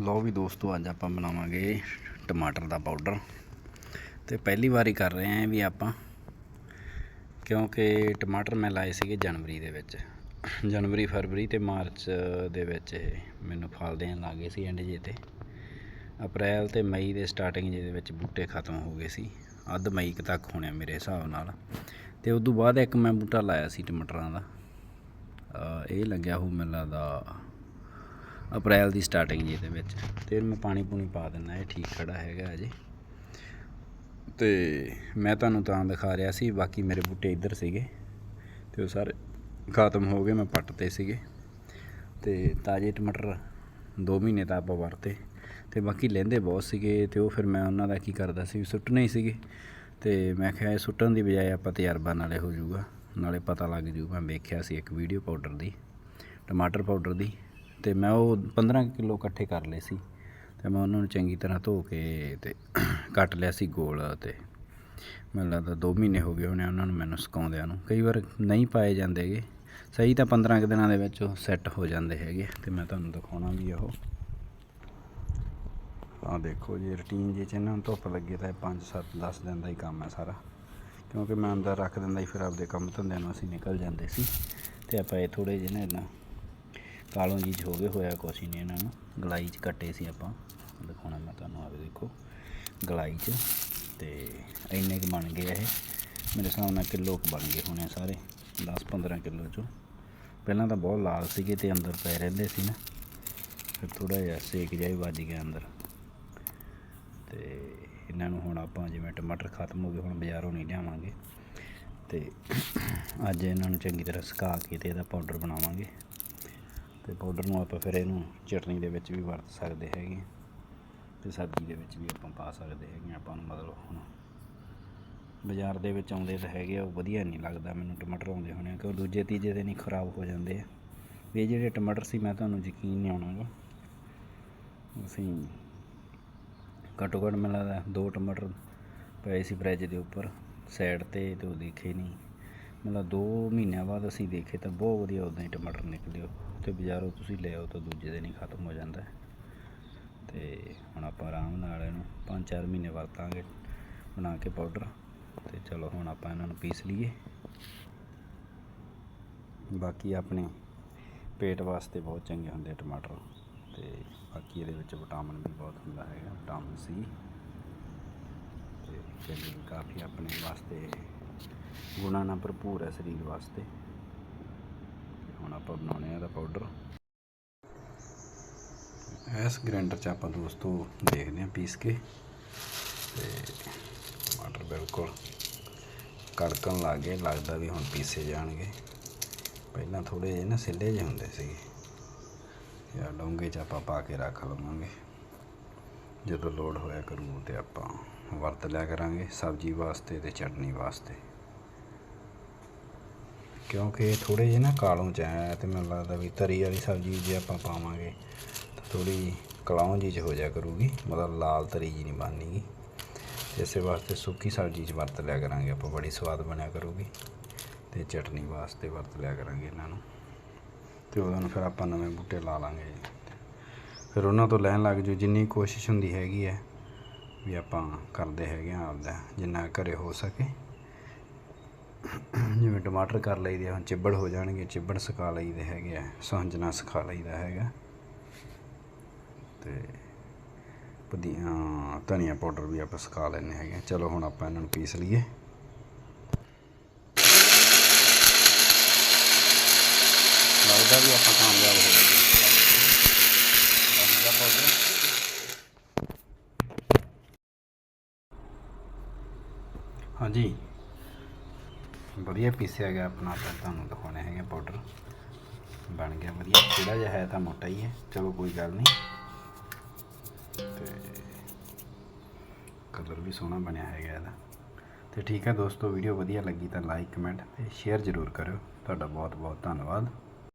ਲਓ ਵੀ ਦੋਸਤੋ, ਅੱਜ ਆਪਾਂ ਬਣਾਵਾਂਗੇ ਟਮਾਟਰ ਦਾ ਪਾਊਡਰ ਤੇ ਪਹਿਲੀ ਵਾਰੀ ਕਰ ਰਹੇ ਆਂ ਵੀ ਆਪਾਂ, ਕਿਉਂਕਿ ਟਮਾਟਰ ਮੈਂ ਲਾਏ ਸੀਗੇ ਜਨਵਰੀ ਦੇ ਵਿੱਚ। ਜਨਵਰੀ, ਫਰਵਰੀ ਤੇ ਮਾਰਚ ਦੇ ਵਿੱਚ ਇਹ ਮੈਨੂੰ ਫਲ ਦੇਣ ਲੱਗੇ ਸੀ ਐਂਡ ਜੇ ਤੇ। ਅਪ੍ਰੈਲ ਤੇ ਮਈ ਦੇ ਸਟਾਰਟਿੰਗ ਜਿਹਦੇ ਵਿੱਚ ਬੂਟੇ ਖਤਮ ਹੋ ਗਏ ਸੀ। ਅੱਧ ਮਈ ਤੱਕ ਹੋਣੇ ਮੇਰੇ ਹਿਸਾਬ ਨਾਲ। ਤੇ ਉਸ ਤੋਂ ਬਾਅਦ ਇੱਕ ਮੈਂ ਬੂਟਾ ਲਾਇਆ ਸੀ ਟਮਾਟਰਾਂ ਦਾ। ਇਹ ਲੱਗਿਆ ਹੋ ਮੈਨੂੰ ਲੱਗਦਾ ਅਪ੍ਰੈਲ ਦੀ ਸਟਾਰਟਿੰਗ ਜੀ ਦੇ ਵਿੱਚ। ਤੇ ਮੈਂ ਪਾਣੀ ਪੂਣੀ ਪਾ ਦਿੰਦਾ, ਇਹ ਠੀਕ ਖੜਾ ਹੈਗਾ ਅਜੇ ਤੇ ਮੈਂ ਤੁਹਾਨੂੰ ਤਾਂ ਦਿਖਾ ਰਿਹਾ ਸੀ, ਬਾਕੀ ਮੇਰੇ ਬੂਟੇ ਇੱਧਰ ਸੀਗੇ। ਤੇ ਉਹ ਸਾਰੇ ਖਤਮ ਹੋ ਗਏ, ਮੈਂ ਪੱਟਤੇ ਸੀਗੇ। ਤੇ ਤਾਜ਼ੇ ਟਮਾਟਰ 2 ਮਹੀਨੇ ਤਾਂ ਆਪਾਂ ਵਰਤੇ। ਤੇ ਬਾਕੀ ਲੈਂਦੇ ਬਹੁਤ ਸੀਗੇ, ਤੇ ਉਹ ਫਿਰ ਮੈਂ ਉਹਨਾਂ ਦਾ ਕੀ ਕਰਦਾ ਸੀ ਸੁੱਟਣੇ ਹੀ ਸੀਗੇ। ਤੇ ਮੈਂ ਕਿਹਾ ਇਹ ਸੁੱਟਣ ਦੀ ਬਜਾਏ ਆਪਾਂ ਤਜਰਬਾ ਨਾਲੇ ਹੋ ਜਾਊਗਾ। ਨਾਲੇ ਪਤਾ ਲੱਗ ਜੂ ਮੈਂ ਵੇਖਿਆ ਸੀ ਇੱਕ ਵੀਡੀਓ ਪਾਊਡਰ ਦੀ, ਟਮਾਟਰ ਪਾਊਡਰ ਦੀ। ਤੇ ਮੈਂ ਉਹ 15 ਕਿਲੋ ਇਕੱਠੇ ਕਰ ਲਏ ਸੀ ਤੇ ਮੈਂ ਉਹਨਾਂ ਨੂੰ ਚੰਗੀ ਤਰ੍ਹਾਂ ਧੋ ਕੇ ਤੇ ਕੱਟ ਲਿਆ ਸੀ ਗੋਲ ਤੇ ਮੈਨੂੰ ਲੱਗਦਾ 2 ਮਹੀਨੇ ਹੋ ਗਏ ਹੋਣੇ ਉਹਨਾਂ ਨੂੰ ਮੈਨੂੰ ਸੁਕਾਉਂਦਿਆਂ ਨੂੰ। ਕਈ ਵਾਰ ਨਹੀਂ ਪਾਏ ਜਾਂਦੇਗੇ ਸਹੀ ਤਾਂ 15 ਕੁ ਦਿਨਾਂ ਦੇ ਵਿੱਚ ਉਹ ਸੈੱਟ ਹੋ ਜਾਂਦੇ ਹੈਗੇ। ਤੇ ਮੈਂ ਤੁਹਾਨੂੰ ਦਿਖਾਉਣਾ ਵੀ ਉਹ। ਆਹ ਦੇਖੋ ਜੇ ਰੂਟੀਨ ਜੇ ਚ ਇਹਨਾਂ ਨੂੰ ਧੁੱਪ ਲੱਗੇ ਤਾਂ 5 7 10 ਦਿਨ ਦਾ ਹੀ ਕੰਮ ਹੈ ਸਾਰਾ। ਕਿਉਂਕਿ ਮੈਂ ਅੰਦਰ ਰੱਖ ਦਿੰਦਾ ਹੀ ਫਿਰ ਆਪਦੇ ਕੰਮ ਧੰਦਿਆਂ ਨੂੰ ਅਸੀਂ ਨਿਕਲ ਜਾਂਦੇ ਸੀ। ਤੇ ਆਪਾਂ ਇਹ ਥੋੜੇ ਜਿਹੇ ਨਾ ਇਦਾਂ ਕਾਲੋਂ ਜੀ 'ਚ ਹੋ ਗਏ ਹੋਇਆ ਕੁਛ ਹੀ ਨਹੀਂ ਇਹਨਾਂ ਨੂੰ। ਗਲਾਈ 'ਚ ਕੱਟੇ ਸੀ ਆਪਾਂ। ਦਿਖਾਉਣਾ ਮੈਂ ਤੁਹਾਨੂੰ ਆਵੇ ਦੇਖੋ। ਗਲਾਈ 'ਚ। ਤੇ ਇੰਨੇ ਕੁ ਬਣ ਗਏ ਇਹ। ਮੇਰੇ ਹਿਸਾਬ ਨਾਲ ਕਿਲੋ ਕੁ ਬਣ ਗਏ ਹੋਣੇ ਸਾਰੇ। 10 15 ਕਿਲੋ 'ਚੋਂ। ਪਹਿਲਾਂ ਤਾਂ ਬਹੁਤ ਲਾਲ ਸੀਗੇ ਤੇ ਅੰਦਰ ਪਏ ਰਹਿੰਦੇ ਸੀ ਨਾ। ਫਿਰ ਥੋੜਾ ਜਿਹਾ ਸੇਕ ਜਿਹਾ ਵੱਜ ਗਿਆ ਅੰਦਰ। ਤੇ ਇਹਨਾਂ ਨੂੰ ਹੁਣ ਆਪਾਂ ਜਿਵੇਂ ਟਮਾਟਰ ਖਤਮ ਹੋ ਗਏ, ਹੁਣ ਬਾਜ਼ਾਰੋਂ ਨਹੀਂ ਲਿਆਵਾਂਗੇ। ਤੇ ਅੱਜ ਇਹਨਾਂ ਨੂੰ ਚੰਗੀ ਤਰ੍ਹਾਂ ਸੁਕਾ ਕੇ ਤੇ ਇਹਦਾ ਪਾਊਡਰ ਬਣਾਵਾਂਗੇ। ਤੇ ਪਾਊਡਰ ਨੂੰ ਆਪਾਂ ਫਿਰ ਇਹਨੂੰ ਚਟਨੀ ਦੇ ਵਿੱਚ ਵੀ ਵਰਤ ਸਕਦੇ ਹੈਗੇ। ਤੇ ਸਬਜ਼ੀ ਦੇ ਵਿੱਚ ਵੀ ਆਪਾਂ ਪਾ ਸਕਦੇ ਹੈਗੇ ਹਾਂ। ਆਪਾਂ ਨੂੰ ਮਤਲਬ ਹੁਣ। ਬਾਜ਼ਾਰ ਦੇ ਵਿੱਚ ਆਉਂਦੇ ਤਾਂ ਹੈਗੇ ਆ, ਉਹ ਵਧੀਆ ਨਹੀਂ ਲੱਗਦਾ ਮੈਨੂੰ ਟਮਾਟਰ ਆਉਂਦੇ ਹੋਣੇ ਆ, ਕਿਉਂ ਦੂਜੇ ਤੀਜੇ ਦਿਨ ਹੀ ਖਰਾਬ ਹੋ ਜਾਂਦੇ ਆ। ਵੀ ਇਹ ਜਿਹੜੇ ਟਮਾਟਰ ਸੀ ਮੈਂ ਤੁਹਾਨੂੰ ਯਕੀਨ ਨਹੀਂ ਆਉਣਾਗਾ ਅਸੀਂ ਘੱਟੋ ਘੱਟ ਮੈਨੂੰ ਲੱਗਦਾ ਦੋ ਟਮਾਟਰ ਪਏ ਸੀ ਫਰਿੱਜ ਦੇ ਉੱਪਰ ਸਾਈਡ ਤੇ ਤੇ ਉਹ ਦੇਖੇ ਨਹੀਂ। ਮਤਲਬ 2 ਮਹੀਨਿਆਂ ਬਾਅਦ ਅਸੀਂ ਦੇਖੇ ਤਾਂ ਬਹੁਤ ਵਧੀਆ ਉਦਾਂ ਹੀ ਟਮਾਟਰ ਨਿਕਲੇ ਉਹ। ਤੇ ਬਾਜ਼ਾਰੋਂ ਤੁਸੀਂ ਲੈ ਆਓ ਤਾਂ ਦੂਜੇ ਦਿਨ ਹੀ ਖਤਮ ਹੋ ਜਾਂਦਾ ਹੈ। ਤੇ ਹੁਣ ਆਪਾਂ ਆਰਾਮ ਨਾਲ ਇਹਨੂੰ 5-4 ਮਹੀਨੇ ਵਰਤਾਂਗੇ ਬਣਾ ਕੇ ਪਾਊਡਰ ਤੇ ਚਲੋ ਹੁਣ ਆਪਾਂ ਇਹਨਾਂ ਨੂੰ ਪੀਸ ਲਈਏ। ਬਾਕੀ ਆਪਣੇ ਪੇਟ ਵਾਸਤੇ ਬਹੁਤ ਚੰਗੇ ਹੁੰਦੇ ਆ ਟਮਾਟਰ। ਤੇ ਬਾਕੀ ਇਹਦੇ ਵਿੱਚ ਵਿਟਾਮਿਨ ਵੀ ਬਹੁਤ ਹੁੰਦਾ ਹੈਗਾ ਵਿਟਾਮਿਨ ਸੀ ਤੇ ਚੰਗੀ ਕਾਫੀ ਆਪਣੇ ਵਾਸਤੇ ਗੁਣਾਂ ਨਾਲ ਭਰਪੂਰ ਹੈ ਸਰੀਰ ਵਾਸਤੇ। ਆਪਾਂ ਬਣਾਉਣੇ ਆ ਇਹਦਾ ਪਾਊਡਰ ਇਸ ਗ੍ਰਾਈਂਡਰ 'ਚ ਆਪਾਂ ਦੋਸਤੋ ਦੇਖਦੇ ਹਾਂ ਪੀਸ ਕੇ। ਤੇ ਟਮਾਟਰ ਬਿਲਕੁਲ ਕੜਕਣ ਲੱਗ ਗਏ, ਲੱਗਦਾ ਵੀ ਹੁਣ ਪੀਸੇ ਜਾਣਗੇ। ਪਹਿਲਾਂ ਥੋੜੇ ਜਿਹੇ ਨਾ ਸਿੱਲੇ ਜਿਹੇ ਹੁੰਦੇ ਸੀਗੇ। ਯਾ ਡੋਂਗੇ 'ਚ ਆਪਾਂ ਪਾ ਕੇ ਰੱਖ ਲਵਾਂਗੇ। ਜਦੋਂ ਲੋੜ ਹੋਇਆ ਕਰੂ ਤੇ ਆਪਾਂ ਵਰਤ ਲਿਆ ਕਰਾਂਗੇ ਸਬਜ਼ੀ ਵਾਸਤੇ ਤੇ ਚਟਨੀ ਵਾਸਤੇ। ਕਿਉਂਕਿ ਥੋੜੇ ਜਿਹੇ ਨਾ ਕਾਲੋਂ ਚ ਆਇਆ ਤੇ ਮੈਨੂੰ ਲੱਗਦਾ ਵੀ ਤਰੀ ਵਾਲੀ ਸਬਜ਼ੀ ਜੇ ਆਪਾਂ ਪਾਵਾਂਗੇ ਤਾਂ ਥੋੜੀ ਕਲਾਉਂ ਜੀ ਚ ਹੋ ਜਾ ਕਰੂਗੀ, ਮਤਲਬ ਲਾਲ ਤਰੀ ਜੀ ਨਹੀਂ ਬਣਨੀਗੀ। ਇਸੇ ਵਾਸਤੇ ਸੁੱਕੀ ਸਬਜ਼ੀ ਚ ਵਰਤ ਲਿਆ ਕਰਾਂਗੇ ਆਪਾਂ, ਬੜੀ ਸਵਾਦ ਬਣਿਆ ਕਰੂਗੀ ਤੇ ਚਟਨੀ ਵਾਸਤੇ ਵਰਤ ਲਿਆ ਕਰਾਂਗੇ ਇਹਨਾਂ ਨੂੰ। ਤੇ ਉਹਨਾਂ ਨੂੰ ਫਿਰ ਆਪਾਂ ਨਵੇਂ ਬੂਟੇ ਲਾ ਲਾਂਗੇ। ਫਿਰ ਉਹਨਾਂ ਤੋਂ ਲੈਣ ਲੱਗ ਜੂ ਜਿੰਨੀ ਕੋਸ਼ਿਸ਼ ਹੁੰਦੀ ਹੈਗੀ ਹੈ ਵੀ ਆਪਾਂ ਕਰਦੇ ਹੈਗੇ ਆ ਆਪਦਾ, ਜਿੰਨਾ ਘਰੇ ਹੋ ਸਕੇ। ਜਿਵੇਂ ਟਮਾਟਰ ਕਰ ਲਈਦੇ ਆ, ਹੁਣ ਚਿੱਬੜ ਹੋ ਜਾਣਗੇ ਚਿੱਬੜ ਸੁਕਾ ਲਈਦੇ ਹੈਗੇ ਆ ਸੁਹੰਜਣਾ ਸੁਕਾ ਲਈਦਾ ਹੈਗਾ। ਤੇ ਪੁਦੀਨਾ ਧਨੀਆ ਪਾਊਡਰ ਵੀ ਆਪਾਂ ਸੁਕਾ ਲੈਣੇ ਹੈਗੇ ਚਲੋ ਹੁਣ ਆਪਾਂ ਇਹਨਾਂ ਨੂੰ ਪੀਸ ਲਈਏ। ਲੱਗਦਾ ਵੀ ਆਪਾਂ ਕਾਮਯਾਬ ਹੋ ਗਏ। ਪਾਊਡਰ ਹਾਂਜੀ। ਵਧੀਆ ਪੀਸਿਆ ਗਿਆ ਆਪਣਾ ਆਪਾਂ ਤੁਹਾਨੂੰ ਦਿਖਾਉਣੇ ਹੈਗੇ ਪਾਊਡਰ ਬਣ ਗਿਆ ਵਧੀਆ ਥੋੜਾ ਜਿਹਾ ਹੈ ਤਾਂ ਮੋਟਾ ਹੀ ਹੈ, ਚਲੋ ਕੋਈ ਗੱਲ ਨਹੀਂ। ਤੇ ਕਲਰ ਵੀ ਸੋਹਣਾ ਬਣਿਆ ਹੈਗਾ ਇਹਦਾ। ਤੇ ਠੀਕ ਹੈ ਦੋਸਤੋ ਵੀਡੀਓ ਵਧੀਆ ਲੱਗੀ ਤਾਂ ਲਾਈਕ ਕਮੈਂਟ ਤੇ ਸ਼ੇਅਰ ਜ਼ਰੂਰ ਕਰਿਓ। ਤੁਹਾਡਾ ਬਹੁਤ ਬਹੁਤ ਧੰਨਵਾਦ।